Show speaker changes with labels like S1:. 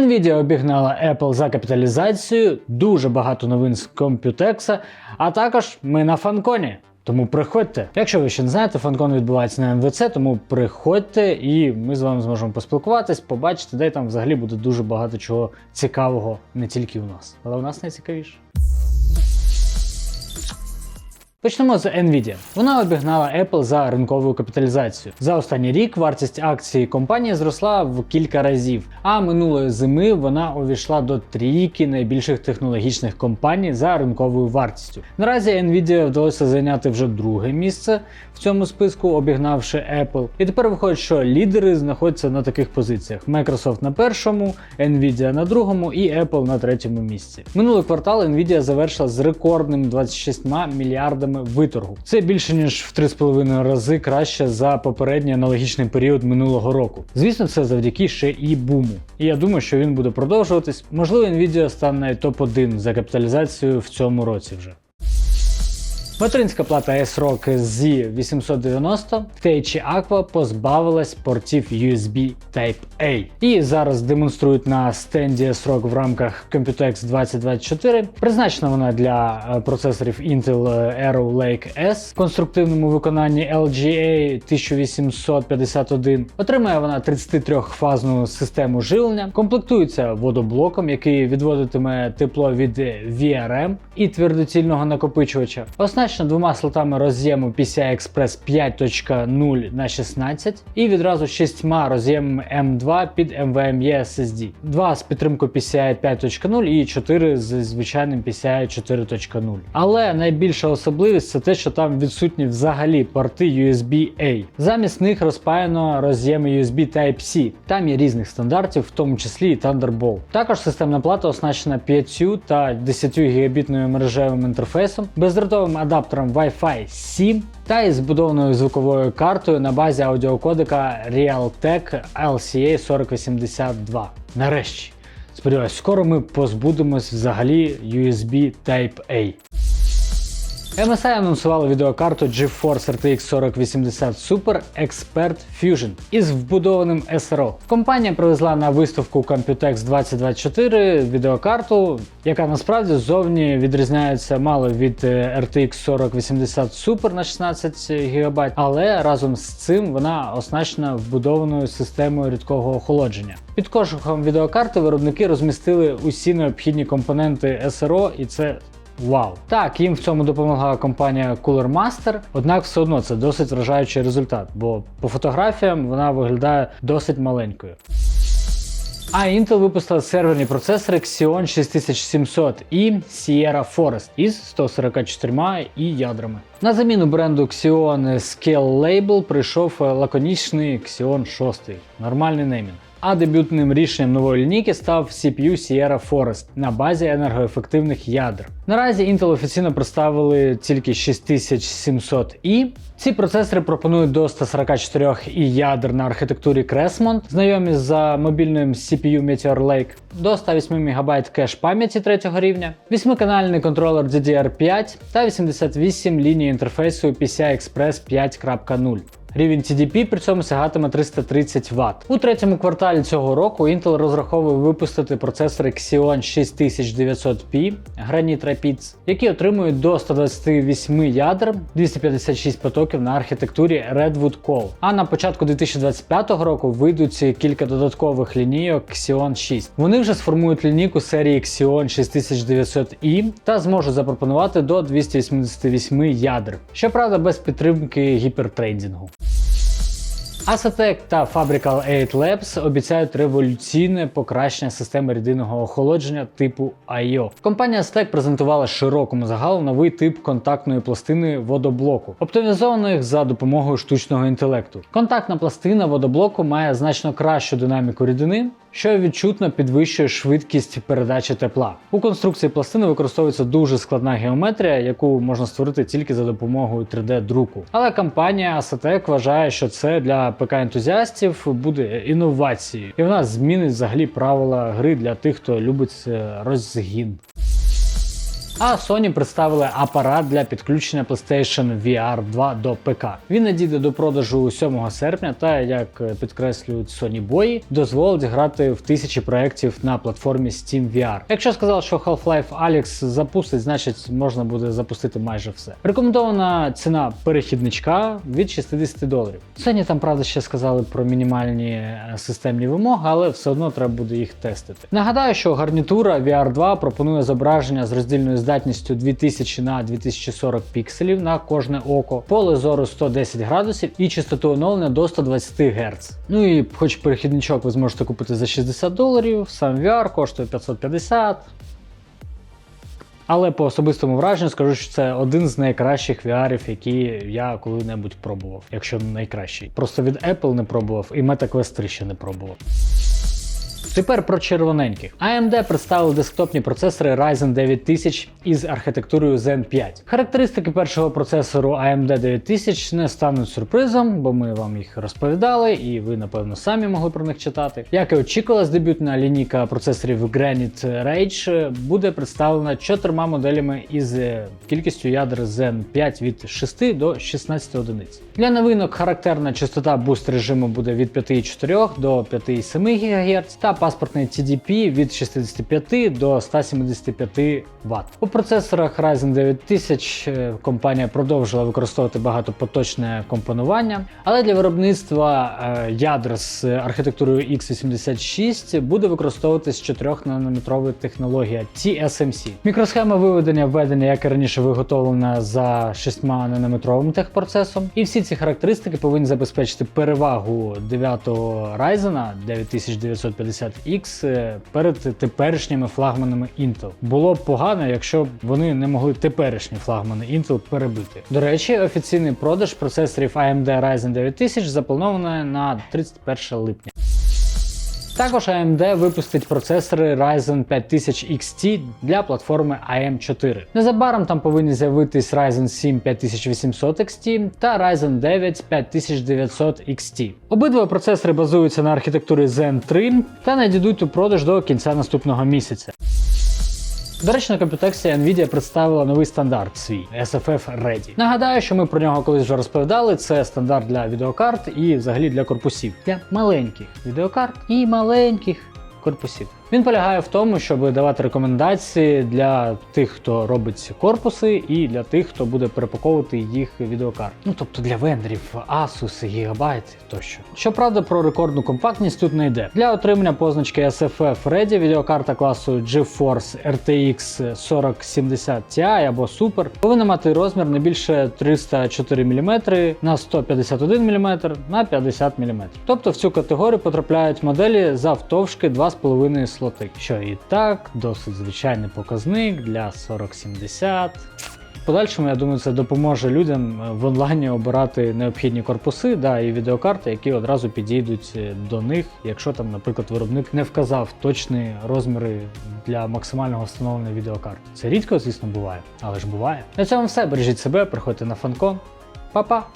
S1: Nvidia обігнала Apple за капіталізацією, дуже багато новин з Computex, а також ми на фанконі. Тому приходьте. Якщо ви ще не знаєте, фанкон відбувається на МВЦ, тому приходьте і ми з вами зможемо поспілкуватись, побачити, де там взагалі буде дуже багато чого цікавого не тільки у нас, але у нас найцікавіше. Почнемо з Nvidia. Вона обігнала Apple за ринковою капіталізацією. За останній рік вартість акції компанії зросла в кілька разів, а минулої зими вона увійшла до трійки найбільших технологічних компаній за ринковою вартістю. Наразі Nvidia вдалося зайняти вже друге місце в цьому списку, обігнавши Apple. І тепер виходить, що лідери знаходяться на таких позиціях: Microsoft на першому, Nvidia на другому і Apple на третьому місці. Минулий квартал Nvidia завершила з рекордним 26 мільярдами виторгу. Це більше ніж в 3,5 рази краще за попередній аналогічний період минулого року. Звісно, це завдяки ще і буму. І я думаю, що він буде продовжуватись. Можливо, Nvidia стане топ-1 за капіталізацією в цьому році вже. Материнська плата S-ROG Z890 THC Aqua позбавилась портів USB Type-A. І зараз демонструють на стенді S-ROG в рамках Computex 2024. Призначена вона для е, процесорів Intel Arrow Lake S в конструктивному виконанні LGA 1851. Отримає вона 33-фазну систему живлення, комплектується водоблоком, який відводитиме тепло від VRM і твердоцільного накопичувача. Оснащена двома слотами роз'єму PCI Express 5.0 на 16 і відразу шістьма роз'ємами M2 під NVMe SSD. Два з підтримкою PCI 5.0 і 4 з звичайним PCI 4.0. Але найбільша особливість це те, що там відсутні взагалі порти USB-A. Замість них розпаяно роз'єми USB Type-C. Там є різних стандартів, в тому числі і Thunderbolt. Також системна плата оснащена 5 та 10 гігабітною мережевим інтерфейсом, бездротовим адаптером Wi-Fi 7 та із збудованою звуковою картою на базі аудіокодека Realtek LCA 4082. Нарешті. Сподіваюсь, скоро ми позбудемось взагалі USB Type-A. MSI анонсували відеокарту GeForce RTX 4080 Super Expert Fusion із вбудованим SRO. Компанія привезла на виставку Computex 2024 відеокарту, яка насправді ззовні відрізняється мало від е, RTX 4080 Super на 16 ГБ, але разом з цим вона оснащена вбудованою системою рідкого охолодження. Під кожухом відеокарти виробники розмістили усі необхідні компоненти SRO, і це Вау! Так, їм в цьому допомогла компанія Cooler Master, однак все одно це досить вражаючий результат, бо по фотографіям вона виглядає досить маленькою. А Intel випустила серверні процесори Xeon 6700 і Sierra Forest із 144 і ядрами. На заміну бренду Xeon Scale Label прийшов лаконічний Xeon 6, нормальний неймінг. А дебютним рішенням нової лінійки став CPU Sierra Forest на базі енергоефективних ядер. Наразі Intel офіційно представили тільки 6700i. Ці процесори пропонують до 144 і ядер на архітектурі Crestmont, знайомі за мобільним CPU Meteor Lake, до 108 МБ кеш пам'яті 3 рівня, 8-канальний контролер DDR5 та 88 ліній інтерфейсу PCI Express 5.0. Рівень TDP при цьому сягатиме 330 Вт. У третьому кварталі цього року Intel розраховує випустити процесори Xeon 6900P Granite Rapids, які отримують до 128 ядер, 256 потоків на архітектурі Redwood Cove. А на початку 2025 року вийдуть кілька додаткових лінійок Xeon 6. Вони вже сформують лінійку серії Xeon 6900i та зможуть запропонувати до 288 ядер. Щоправда, без підтримки гіпертрейдингу. Asatec та Fabrical 8 Labs обіцяють революційне покращення системи рідинного охолодження типу IO. Компанія Asatec презентувала широкому загалу новий тип контактної пластини водоблоку, оптимізованих за допомогою штучного інтелекту. Контактна пластина водоблоку має значно кращу динаміку рідини, що відчутно підвищує швидкість передачі тепла. У конструкції пластини використовується дуже складна геометрія, яку можна створити тільки за допомогою 3D-друку. Але компанія Asatec вважає, що це для ПК-ентузіастів буде інновацією, і вона змінить взагалі правила гри для тих, хто любить е, розгін. А Sony представили апарат для підключення PlayStation VR 2 до ПК. Він надійде до продажу 7 серпня та, як підкреслюють Sony бої, дозволить грати в тисячі проєктів на платформі Steam VR. Якщо сказав, що Half-Life Alyx запустить, значить можна буде запустити майже все. Рекомендована ціна перехідничка від 60 доларів. Sony там правда ще сказали про мінімальні е, системні вимоги, але все одно треба буде їх тестити. Нагадаю, що гарнітура VR 2 пропонує зображення з роздільною здатністю 2000 на 2040 пікселів на кожне око, поле зору 110 градусів і частоту оновлення до 120 Гц. Ну і хоч перехідничок ви зможете купити за 60 доларів, сам VR коштує 550. Але по особистому враженню скажу, що це один з найкращих VR, які я коли-небудь пробував, якщо найкращий. Просто від Apple не пробував і MetaQuest 3 ще не пробував. Тепер про червоненьких. AMD представили десктопні процесори Ryzen 9000 із архітектурою Zen 5. Характеристики першого процесору AMD 9000 не стануть сюрпризом, бо ми вам їх розповідали, і ви, напевно, самі могли про них читати. Як і очікувалось, дебютна лінійка процесорів Granite Rage буде представлена чотирма моделями із кількістю ядер Zen 5 від 6 до 16 одиниць. Для новинок характерна частота буст режиму буде від 5,4 до 5,7 ГГц та паспортний TDP від 65 до 175 Вт. У процесорах Ryzen 9000 е, компанія продовжила використовувати багатопоточне компонування, але для виробництва е, ядер з архітектурою x86 буде використовуватись 4 нанометрова технологія TSMC. Мікросхема виведення введення, як і раніше, виготовлена за 6 нанометровим техпроцесом. І всі ці характеристики повинні забезпечити перевагу 9-го Ryzen 9950 X е, перед теперішніми флагманами Intel. Було б погано, якщо б вони не могли теперішні флагмани Intel перебити. До речі, офіційний продаж процесорів AMD Ryzen 9000 заплановано на 31 липня. Також AMD випустить процесори Ryzen 5000 XT для платформи AM4. Незабаром там повинні з'явитись Ryzen 7 5800 XT та Ryzen 9 5900 XT. Обидва процесори базуються на архітектурі Zen 3 та надійдуть у продаж до кінця наступного місяця. До речі, на Computex Nvidia представила новий стандарт свій SFF Ready. Нагадаю, що ми про нього колись вже розповідали. Це стандарт для відеокарт і взагалі для корпусів. Для маленьких відеокарт і маленьких корпусів. Він полягає в тому, щоб давати рекомендації для тих, хто робить корпуси, і для тих, хто буде перепаковувати їх відеокарт. Ну тобто для вендорів Asus, Gigabyte тощо. Щоправда, про рекордну компактність тут не йде. Для отримання позначки SFF Ready відеокарта класу GeForce RTX 4070 Ti або Super повинна мати розмір не більше 304 мм на 151 мм на 50 мм. Тобто в цю категорію потрапляють моделі завтовшки 2,5 слоти, що і так досить звичайний показник для 4070. В подальшому, я думаю, це допоможе людям е, в онлайні обирати необхідні корпуси да, і відеокарти, які одразу підійдуть е, до них, якщо там, наприклад, виробник не вказав точні розміри для максимального встановлення відеокарт. Це рідко, звісно, буває, але ж буває. На цьому все. Бережіть себе, приходьте на фанкон. Па-па!